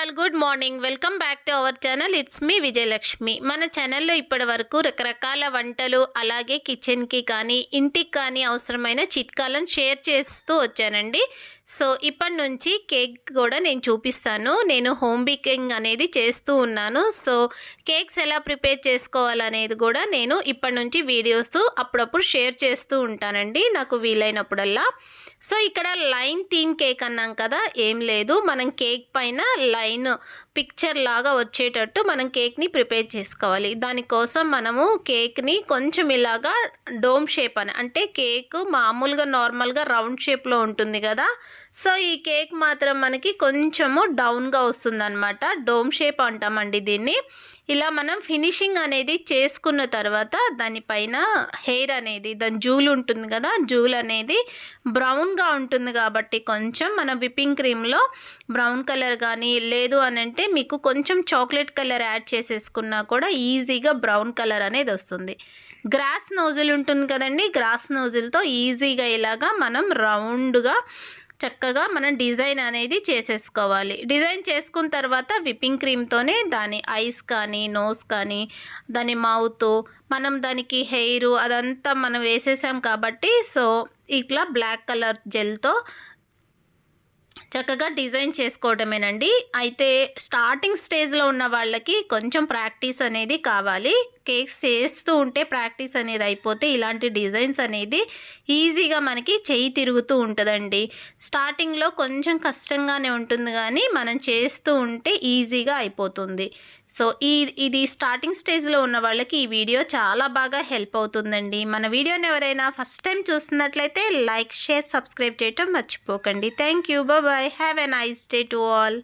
All good morning. Welcome back to our channel. It's me Vijayalakshmi. మన ఛానల్లో ఇప్పటి వరకు రకరకాల వంటలు అలాగే కిచెన్కి కానీ ఇంటికి కానీ అవసరమైన చిట్కాలను షేర్ చేస్తూ వచ్చానండి. సో ఇప్పటి నుంచి కేక్ కూడా నేను చూపిస్తాను. నేను హోమ్ బేకింగ్ అనేది చేస్తూ ఉన్నాను. సో కేక్స్ ఎలా ప్రిపేర్ చేసుకోవాలనేది కూడా నేను ఇప్పటి నుంచి వీడియోస్ అప్పుడప్పుడు షేర్ చేస్తూ ఉంటానండి నాకు వీలైనప్పుడల్లా. సో ఇక్కడ లైన్ థీమ్ కేక్ అన్నాం కదా ఏం లేదు. మనం కేక్ పైన లైన్ పిక్చర్ లాగా వచ్చేటట్టు మనం కేక్ని ప్రిపేర్ చేసుకోవాలి. దానికోసం మనము కేక్ని కొంచెం ఇలాగా డోమ్ షేప్ అని అంటే కేక్ మామూలుగా నార్మల్గా రౌండ్ షేప్లో ఉంటుంది కదా. సో ఈ కేక్ మాత్రం మనకి కొంచెము డౌన్గా వస్తుంది అనమాట డోమ్ షేప్ అంటామండి దీన్ని. ఇలా మనం ఫినిషింగ్ అనేది చేసుకున్న తర్వాత దానిపైన హెయిర్ అనేది దాని జూల్ ఉంటుంది కదా జూల్ అనేది బ్రౌన్గా ఉంటుంది కాబట్టి కొంచెం మన విప్పింగ్ క్రీమ్లో బ్రౌన్ కలర్ కానీ లేదు అని అంటే మీకు కొంచెం చాక్లెట్ కలర్ యాడ్ చేసేసుకున్నా కూడా ఈజీగా బ్రౌన్ కలర్ అనేది వస్తుంది. గ్రాస్ నోజిల్ ఉంటుంది కదండి గ్రాస్ నోజిల్తో ఈజీగా ఇలాగా మనం రౌండ్గా చక్కగా మనం డిజైన్ అనేది చేసేసుకోవాలి. డిజైన్ చేసుకున్న తర్వాత విప్పింగ్ క్రీమ్తోనే దాని ఐస్ కానీ నోస్ కానీ దాని మౌత్ మనం దానికి హెయిర్ అదంతా మనం వేసేసాం కాబట్టి సో ఇట్లా బ్లాక్ కలర్ జెల్తో చక్కగా డిజైన్ చేసుకోవడమేనండి. అయితే స్టార్టింగ్ స్టేజ్లో ఉన్న వాళ్ళకి కొంచెం ప్రాక్టీస్ అనేది కావాలి. కేక్స్ చేస్తూ ఉంటే ప్రాక్టీస్ అనేది అయిపోతే ఇలాంటి డిజైన్స్ అనేది ఈజీగా మనకి చేయి తిరుగుతూ ఉంటుందండి. స్టార్టింగ్లో కొంచెం కష్టంగానే ఉంటుంది కానీ మనం చేస్తూ ఉంటే ఈజీగా అయిపోతుంది. సో ఈ ఇది స్టార్టింగ్ స్టేజ్లో ఉన్న వాళ్ళకి ఈ వీడియో చాలా బాగా హెల్ప్ అవుతుందండి. మన వీడియోని ఎవరైనా ఫస్ట్ టైం చూస్తున్నట్లయితే లైక్ షేర్ సబ్స్క్రైబ్ చేయటం మర్చిపోకండి. Thank you bye. Have a nice day to all.